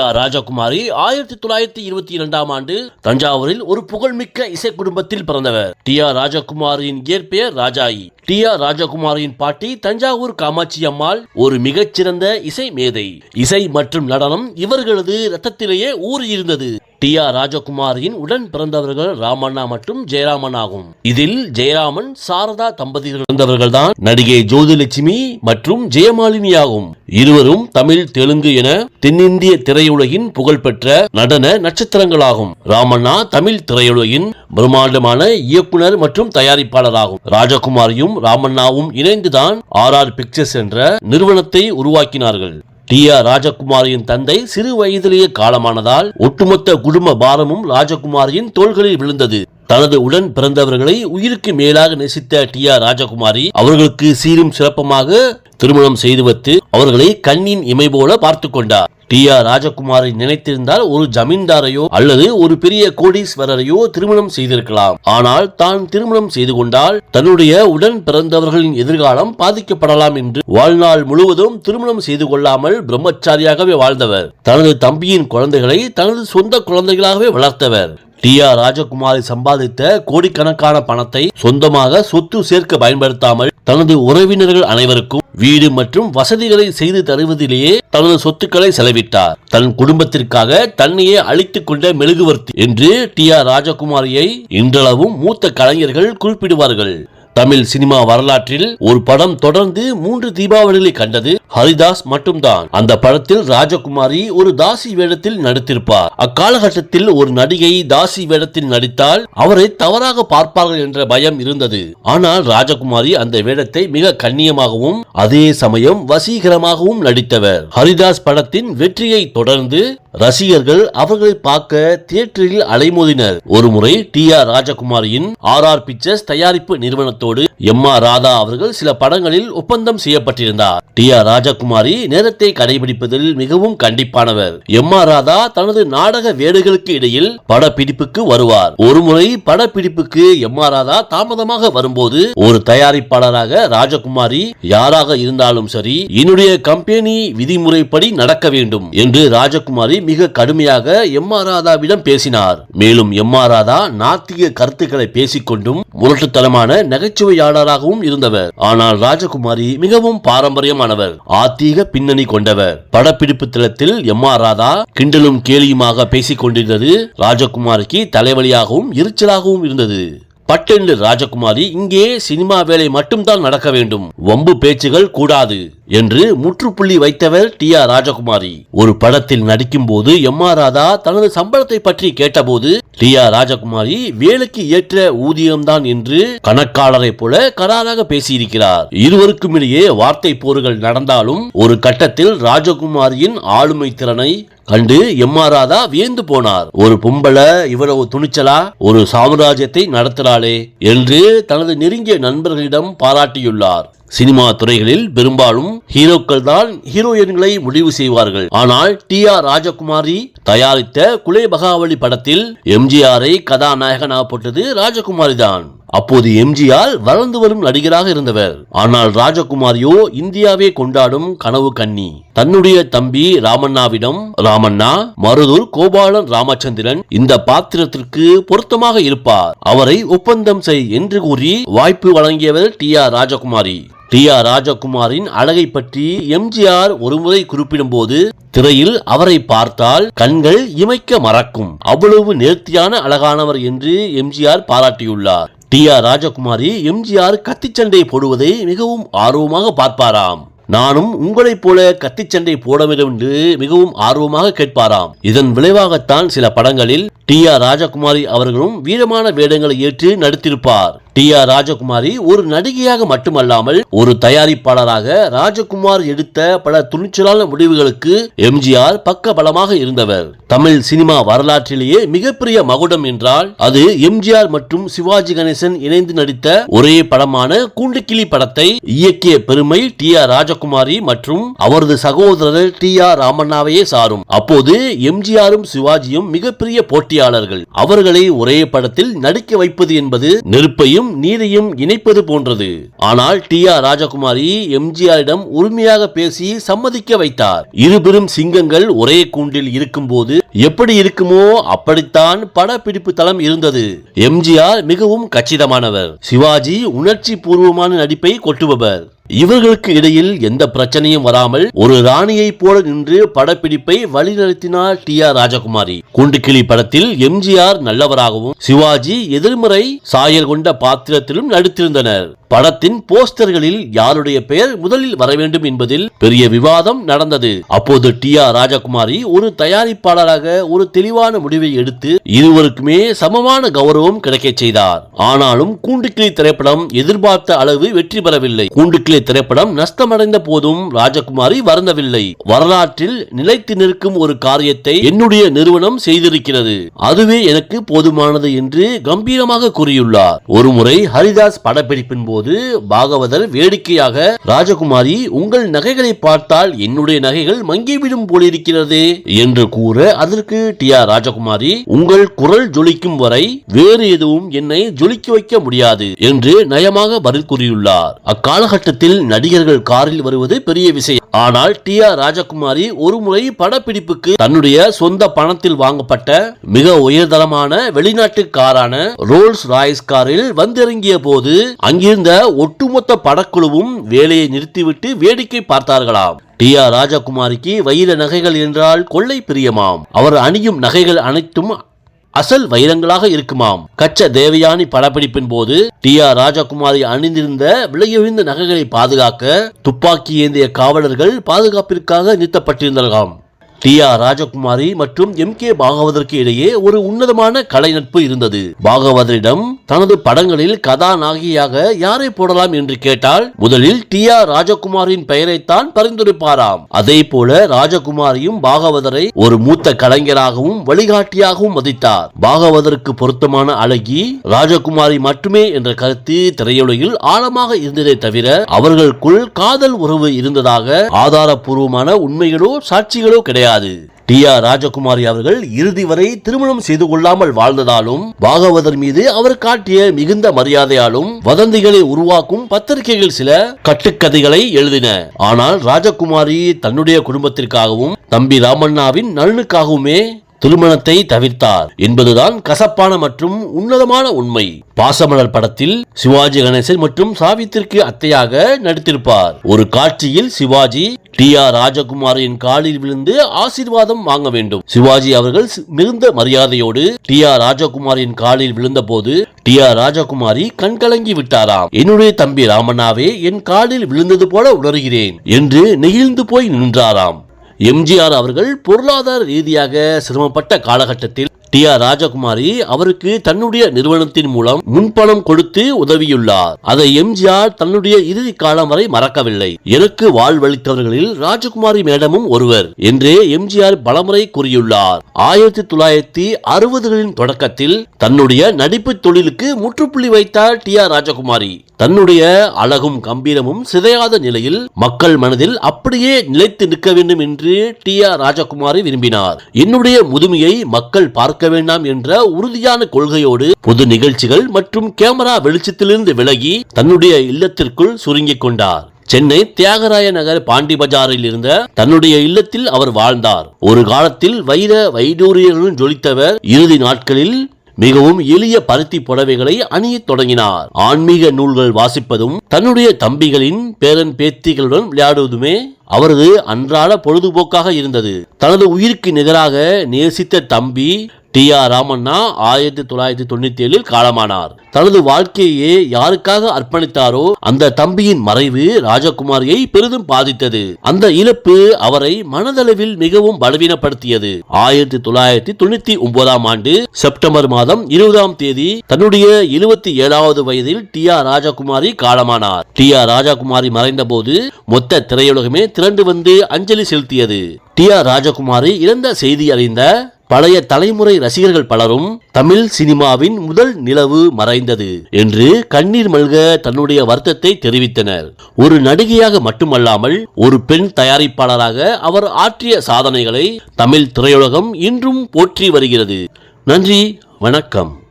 ராஜகுமாரி ஆயிரத்தி தொள்ளாயிரத்தி இருபத்தி இரண்டாம் ஆண்டு தஞ்சாவூரில் ஒரு புகழ்மிக்க இசை குடும்பத்தில் பிறந்தவர். டி ஆர் ராஜகுமாரியின் இயற்பெயர் ராஜாயி. டி ஆர் ராஜகுமாரியின் பாட்டி தஞ்சாவூர் காமாட்சி அம்மாள் ஒரு மிகச்சிறந்த இசை மேதை. இசை மற்றும் நடனம் இவர்களது ரத்தத்திலேயே ஊறியிருந்தது. டி ஆர் ராஜகுமாரியின் உடன் பிறந்தவர்கள் ராமண்ணா மற்றும் ஜெயராமன் ஆகும். இதில் ஜெயராமன் சாரதா தம்பதியில் பிறந்தவர்கள் தான் நடிகை ஜோதிலட்சுமி மற்றும் ஜெயமாலினி ஆகும். இருவரும் தமிழ் தெலுங்கு என தென்னிந்திய திரையுலகின் புகழ்பெற்ற நடன நட்சத்திரங்களாகும். ராமண்ணா தமிழ் திரையுலகின் பிரம்மாண்டமான இயக்குனர் மற்றும் தயாரிப்பாளராகும். ராஜகுமாரியும் ராமண்ணாவும் இணைந்துதான் ஆர் ஆர் பிக்சர்ஸ் என்ற நிறுவனத்தை உருவாக்கினார்கள். டி ஆர் ராஜகுமாரியின் தந்தை சிறு வயதிலேயே காலமானதால் ஒட்டுமொத்த குடும்ப பாரமும் ராஜகுமாரியின் தோள்களில் விழுந்தது. தனது உடன் பிறந்தவர்களை உயிருக்கு மேலாக நேசித்த டி ஆர் ராஜகுமாரி அவர்களுக்கு சீரும் சிறப்பமாக திருமணம் செய்து வைத்து அவர்களை கண்ணின் இமை போல பார்த்து கொண்டார். டி. ஆர். ராஜகுமாரை நினைத்திருந்தால் ஒரு ஜமீன்தாரையோ அல்லது ஒரு பெரிய கோடீஸ்வரரையோ திருமணம் செய்திருக்கலாம். ஆனால் தான் திருமணம் செய்து கொண்டால் தன்னுடைய உடன் பிறந்தவர்களின் எதிர்காலம் பாதிக்கப்படலாம் என்று வாழ்நாள் முழுவதும் திருமணம் செய்து கொள்ளாமல் பிரம்மச்சாரியாகவே வாழ்ந்தவர். தனது தம்பியின் குழந்தைகளை தனது சொந்த குழந்தைகளாகவே வளர்த்தவர். டி. ஆர். ராஜகுமாரி சம்பாதித்த கோடிக்கணக்கான பணத்தை சொந்தமாக சொத்து சேர்க்க பயன்படுத்தாமல் தனது உறவினர்கள் அனைவருக்கும் வீடு மற்றும் வசதிகளை செய்து தருவதிலேயே தனது சொத்துக்களை செலவிட்டார். தன் குடும்பத்திற்காக தன்னையே அழித்துக் கொண்ட மெழுகுவர்த்தி என்று டி ஆர் ராஜகுமாரியை இன்றளவும் மூத்த கலைஞர்கள் குறிப்பிடுவார்கள். தமிழ் சினிமா வரலாற்றில் ஒரு படம் தொடர்ந்து மூன்று தீபாவளிகளை கண்டது ஹரிதாஸ் மட்டும்தான். அந்த படத்தில் ராஜகுமாரி ஒரு தாசி வேடத்தில் நடித்திருப்பார். அக்காலகட்டத்தில் ஒரு நடிகை தாசி வேடத்தில் நடித்தால் அவரை தவறாக பார்ப்பார்கள் என்ற பயம் இருந்தது. ஆனால் ராஜகுமாரி அந்த வேடத்தை மிக கண்ணியமாகவும் அதே சமயம் வசீகரமாகவும் நடித்தவர். ஹரிதாஸ் படத்தின் வெற்றியை தொடர்ந்து ரசிகர்கள் அவர்களை பார்க்க தியேட்டரில் அலைமோதினர். ஒருமுறை டி ஆர் ராஜகுமாரியின் ஆர் ஆர் பிக்சர்ஸ் தயாரிப்பு நிறுவனத்தோடு எம் ஆர் ராதா அவர்கள் சில படங்களில் ஒப்பந்தம் செய்யப்பட்டிருந்தார். டி ஆர் ராஜகுமாரி நேரத்தை கடைபிடிப்பதில் மிகவும் கண்டிப்பானவர். எம் ஆர் ராதா தனது நாடக வேடுகளுக்கு இடையில் படப்பிடிப்புக்கு வருவார். ஒருமுறை படப்பிடிப்புக்கு எம் ஆர் ராதா தாமதமாக வரும்போது ஒரு தயாரிப்பாளராக ராஜகுமாரி யாராக இருந்தாலும் சரி என்னுடைய கம்பெனி விதிமுறைப்படி நடக்க வேண்டும் என்று ராஜகுமாரி மிக கடுமையாக எம் ஆர் ராதாவிடம் பேசினார். மேலும் எம் ஆர் ராதா நாத்திக கருத்துக்களை பேசிக்கொண்டும் முரட்டுத்தனமான நகைச்சுவையாளராகவும் இருந்தவர். ஆனால் ராஜகுமாரி மிகவும் பாரம்பரியமானவர். ஆத்தீக பின்னணி கொண்டவர். படப்பிடிப்பு தளத்தில் எம் ஆர் ராதா கிண்டலும் கேலியுமாக பேசிக் கொண்டிருந்தது ராஜகுமாரிக்கு தலைவலியாகவும் எரிச்சலாகவும் இருந்தது. பட்டென்று ராஜகுமாரி இங்கே சினிமா வேலை மட்டும்தான் நடக்க வேண்டும். வம்பு பேச்சுகள் கூடாது என்று முற்றுப்புள்ளி வைத்தவர் டி ஆர் ராஜகுமாரி. ஒரு படத்தில் நடிக்கும் போது எம் ஆர் ராதா தனது சம்பளத்தை பற்றி கேட்டபோது டி ஆர் ராஜகுமாரி வேலைக்கு ஏற்ற ஊதியம்தான் என்று கணக்காளரை போல கராராக பேசியிருக்கிறார். இருவருக்கும் இடையே வார்த்தை போர்கள் நடந்தாலும் ஒரு கட்டத்தில் ராஜகுமாரியின் ஆளுமை திறனை கண்டு எம் ஆர் ராதா வியந்து போனார். ஒரு பொம்பளை இவ்வளவு துணிச்சலா? ஒரு சாம்ராஜ்யத்தை நடத்துறாளே என்று தனது நெருங்கிய நண்பர்களிடம் பாராட்டியுள்ளார். சினிமா துறைகளில் பெரும்பாலும் ஹீரோக்கள் தான் ஹீரோயின்களை முடிவு செய்வார்கள். ஆனால் டி ஆர் ராஜகுமாரி தயாரித்த குலே பகாவலி படத்தில் எம்ஜிஆரை கதாநாயகனாக போட்டது ராஜகுமாரி தான் அப்போது எம்ஜிஆர் வளர்ந்து வரும் நடிகராக இருந்தவர். ஆனால் ராஜகுமாரியோ இந்தியாவே கொண்டாடும் கனவு கன்னி தன்னுடைய தம்பி ராமண்ணாவிடம் ராமண்ணா மருதூர் கோபாலன் ராமச்சந்திரன் இந்த பாத்திரத்திற்கு பொருத்தமாக இருப்பார். அவரை ஒப்பந்தம் செய் என்று கூறி வாய்ப்பு வழங்கியவர் T. R. Rajakumari. T. R. ராஜகுமாரின் அழகை பற்றி எம்ஜிஆர் ஒருமுறை குறிப்பிடும்போது திரையில் அவரை பார்த்தால் கண்கள் இமைக்க மறக்கும். அவ்வளவு நேர்த்தியான அழகானவர் என்று எம்ஜிஆர் பாராட்டியுள்ளார். டி ஆர் ராஜகுமாரி எம்ஜிஆர் கத்திச்சண்டை போடுவதை மிகவும் ஆர்வமாக பார்ப்பாராம். நானும் உங்களைப் போல கத்திச்சண்டை போட வேண்டும் என்று மிகவும் ஆர்வமாக கேட்பாராம். இதன் விளைவாகத்தான் சில படங்களில் டி ஆர் ராஜகுமாரி அவர்களும் வீரமான வேடங்களை ஏற்று நடித்திருப்பார். டி ஆர் ராஜகுமாரி ஒரு நடிகையாக மட்டுமல்லாமல் ஒரு தயாரிப்பாளராக ராஜகுமார் எடுத்த பல துணிச்சலான முடிவுகளுக்கு எம்ஜிஆர் பக்க பலமாக இருந்தவர். தமிழ் சினிமா வரலாற்றிலேயே மிகப்பெரிய மகுடம் என்றால் அது எம்ஜிஆர் மற்றும் சிவாஜி கணேசன் இணைந்து நடித்த ஒரே படமான கூண்டுக்கிளி படத்தை இயக்கிய பெருமை டி ஆர் ராஜகுமாரி மற்றும் அவரது சகோதரர் டி ஆர் ராமண்ணாவையே சாரும். அப்போது எம்ஜிஆரும் சிவாஜியும் மிகப்பெரிய போட்டியாளர்கள். அவர்களை ஒரே படத்தில் நடிக்க வைப்பது என்பது நெருப்பையும் நிலத்தையும் நீதியும் இணைப்பது போன்றது. ஆனால் டி ஆர் ராஜகுமாரி எம்ஜிஆரிடம் உரிமையாக பேசி சம்மதிக்க வைத்தார். இருபெரும் சிங்கங்கள் ஒரே கூண்டில் இருக்கும்போது எப்படி இருக்குமோ அப்படித்தான் படப்பிடிப்பு தளம் இருந்தது. எம்ஜிஆர் மிகவும் கச்சிதமானவர். சிவாஜி உணர்ச்சி பூர்வமான நடிப்பை கொட்டுபவர். இவர்களுக்கு இடையில் எந்த பிரச்சனையும் வராமல் ஒரு ராணியை போல நின்று படப்பிடிப்பை வழிநடத்தினார் டி ஆர் ராஜகுமாரி. குண்டுக்கிளி படத்தில் எம்ஜிஆர் நல்லவராகவும் சிவாஜி எதிர்மறை சாயல் கொண்ட பாத்திரத்திலும் நடித்திருந்தனர். படத்தின் போஸ்டர்களில் யாருடைய பெயர் முதலில் வர வேண்டும் என்பதில் பெரிய விவாதம் நடந்தது. அப்போது டி ஆர் ராஜகுமாரி ஒரு தயாரிப்பாளராக ஒரு தெளிவான முடிவை எடுத்து இருவருக்குமே சமமான கௌரவம் கிடைக்கச் செய்தார். ஆனாலும் கூண்டுக்கிளி திரைப்படம் எதிர்பார்த்த அளவு வெற்றி பெறவில்லை. கூண்டுக்கிளி திரைப்படம் நஷ்டமடைந்த போதும் ராஜகுமாரி வருந்தவில்லை. வரலாற்றில் நிலைத்து நிற்கும் ஒரு காரியத்தை என்னுடைய நிறுவனம் செய்திருக்கிறது. அதுவே எனக்கு போதுமானது என்று கம்பீரமாக கூறியுள்ளார். ஒருமுறை ஹரிதாஸ் படப்பிடிப்பின் போது பாகவதர் வேடிக்கையாக ராஜகுமாரி உங்கள் நகைகளை பார்த்தால் என்னுடைய நகைகள் மங்கிவிடும் போலிருக்கிறதே என்று கூற அதற்கு டி ஆர் ராஜகுமாரி உங்கள் குரல் ஜொலிக்கும் வரை வேறு எதுவும் என்னை ஜொலிக்க வைக்க முடியாது என்று நயமாக பதில் கூறியுள்ளார். அக்காலகட்டத்தில் நடிகர்கள் காரில் வருவது பெரிய விஷயம். ஆனால் டி ஆர் ராஜகுமாரி ஒருமுறை படப்பிடிப்புக்கு தன்னுடைய சொந்த பணத்தில் வாங்கப்பட்ட மிக உயர்தரமான வெளிநாட்டு காரான ரோல்ஸ் ராய்ஸ் காரில் வந்திறங்கிய போது அங்கிருந்த ஒட்டுமொத்த படக்குழுவும் வேலையை நிறுத்திவிட்டு வேடிக்கை பார்த்தார்களாம். டி ஆர் ராஜகுமாரிக்கு வைர நகைகள் என்றால் கொள்ளை பிரியமாம். அவர் அணியும் நகைகள் அனைத்தும் அசல் வைரங்களாக இருக்குமாம். கச்ச தேவயானி படப்பிடிப்பின் போது டி ஆர் ராஜகுமாரி அணிந்திருந்த விலையுயர்ந்த நகைகளை பாதுகாக்க துப்பாக்கி ஏந்திய காவலர்கள் பாதுகாப்பிற்காக நிறுத்தப்பட்டிருந்தார்களாம் டி ஆர் ராஜகுமாரி மற்றும் எம் கே பாகவதற்கு இடையே ஒரு உன்னதமான கலை நட்பு இருந்தது. பாகவதரிடம் தனது படங்களில் கதாநாயகியாக யாரை போடலாம் என்று கேட்டால் முதலில் டி ஆர் ராஜகுமாரின் பெயரைத்தான் பரிந்துரைப்பாராம். அதே போல ராஜகுமாரியும் பாகவதரை ஒரு மூத்த கலைஞராகவும் வழிகாட்டியாகவும் மதித்தார். பாகவதற்கு பொருத்தமான அழகி ராஜகுமாரி மட்டுமே என்ற கருத்து திரையுலகில் ஆழமாக இருந்ததை தவிர அவர்களுக்குள் காதல் உறவு இருந்ததாக ஆதாரப்பூர்வமான உண்மைகளோ சாட்சிகளோ கிடையாது. டி. ஆர். ராஜகுமாரி அவர்கள் இறுதி வரை திருமணம் செய்து கொள்ளாமல் வாழ்ந்ததாலும் பாகவதர் மீது அவர் காட்டிய மிகுந்த மரியாதையாலும் வதந்திகளை உருவாக்கும் பத்திரிகைகள் சில கட்டுக்கதைகளை எழுதின. ஆனால் ராஜகுமாரி தன்னுடைய குடும்பத்திற்காகவும் தம்பி ராமண்ணாவின் நலனுக்காகவுமே திருமணத்தை தவிர்த்தார் என்பதுதான் கசப்பான மற்றும் உன்னதமான உண்மை. பாசமலர் படத்தில் சிவாஜி கணேசன் மற்றும் சாவித்திற்கு அத்தையாக நடித்திருப்பார். ஒரு காட்சியில் சிவாஜி டி ஆர் ராஜகுமாரின் காலில் விழுந்து ஆசீர்வாதம் வாங்க வேண்டும். சிவாஜி அவர்கள் சி- மிகுந்த மரியாதையோடு டி ஆர் ராஜகுமாரின் காலில் விழுந்தபோது டி ஆர் ராஜகுமாரி கண்கலங்கி விட்டாராம். என்னுடைய தம்பி ராமண்ணாவே என் காலில் விழுந்தது போல உணர்கிறேன் என்று நெகிழ்ந்து போய் நின்றாராம். எம்ஜிஆர் அவர்கள் பொருளாதார ரீதியாக சிரமப்பட்ட காலகட்டத்தில் டி ஆர் ராஜகுமாரி அவருக்கு தன்னுடைய நிறுவனத்தின் மூலம் முன்பணம் கொடுத்து உதவியுள்ளார். அதை எம்ஜிஆர் தன்னுடைய இறுதி காலம் வரை மறக்கவில்லை. எனக்கு வாழ்வளித்தவர்களில் ராஜகுமாரி மேடமும் ஒருவர் என்றே எம்ஜிஆர் பலமுறை கூறியுள்ளார். ஆயிரத்தி தொள்ளாயிரத்தி அறுபதுகளின் தொடக்கத்தில் தன்னுடைய நடிப்பு தொழிலுக்கு முற்றுப்புள்ளி வைத்தார் டி ஆர் ராஜகுமாரி. தன்னுடைய அழகும் கம்பீரமும் சிதையாத நிலையில் மக்கள் மனதில் அப்படியே நிலைத்து நிற்க வேண்டும் என்று டி ஆர் ராஜகுமாரி விரும்பினார். என்னுடைய முதுமையை மக்கள் பார்க்க வேண்டாம் என்ற உறுதியான கொள்கையோடு பொது நிகழ்ச்சிகள் மற்றும் கேமரா வெளிச்சத்திலிருந்து விலகி தன்னுடைய இல்லத்திற்குள் சுருங்கிக் கொண்டார். சென்னை தியாகராய நகர் பாண்டி பஜாரில் இருந்த தன்னுடைய இல்லத்தில் அவர் வாழ்ந்தார். ஒரு காலத்தில் வைர வைடூரியர்களும் ஜொலித்தவர் இறுதி நாட்களில் மிகவும் எளிய பருத்தி புடவைகளை அணியத் தொடங்கினார். ஆன்மீக நூல்கள் வாசிப்பதும் தன்னுடைய தம்பிகளின் பேரன் பேத்திகளுடன் விளையாடுவதுமே அவரது அன்றாட பொழுதுபோக்காக இருந்தது. தனது உயிருக்கு நிகராக நேசித்த தம்பி டி ஆர் ராமண்ணா ஆயிரத்தி தொள்ளாயிரத்தி தொண்ணூத்தி ஏழில் காலமானார். தனது வாழ்க்கையே யாருக்காக அர்ப்பணித்தாரோ அந்த தம்பியின் மறைவு ராஜகுமாரியை பெரிதும் பாதித்தது. அந்த இழப்பு அவரை மனதளவில் மிகவும் பலவீனப்படுத்தியது. ஆயிரத்தி தொள்ளாயிரத்தி தொண்ணூத்தி ஒன்பதாம் ஆண்டு செப்டம்பர் மாதம் இருபதாம் தேதி தன்னுடைய எழுபத்தி ஏழாவது வயதில் டி ஆர் ராஜகுமாரி காலமானார். டி ஆர் ராஜகுமாரி மறைந்த போது மொத்த திரையுலகமே திரண்டு வந்து அஞ்சலி செலுத்தியது. டி ஆர் ராஜகுமாரி இறந்த செய்தி அறிந்த பழைய தலைமுறை ரசிகர்கள் பலரும் தமிழ் சினிமாவின் முதல் நிலவு மறைந்தது என்று கண்ணீர் மல்க தன்னுடைய வருத்தத்தை தெரிவித்தனர். ஒரு நடிகையாக மட்டுமல்லாமல் ஒரு பெண் தயாரிப்பாளராக அவர் ஆற்றிய சாதனைகளை தமிழ் திரையுலகம் இன்றும் போற்றி வருகிறது. நன்றி வணக்கம்.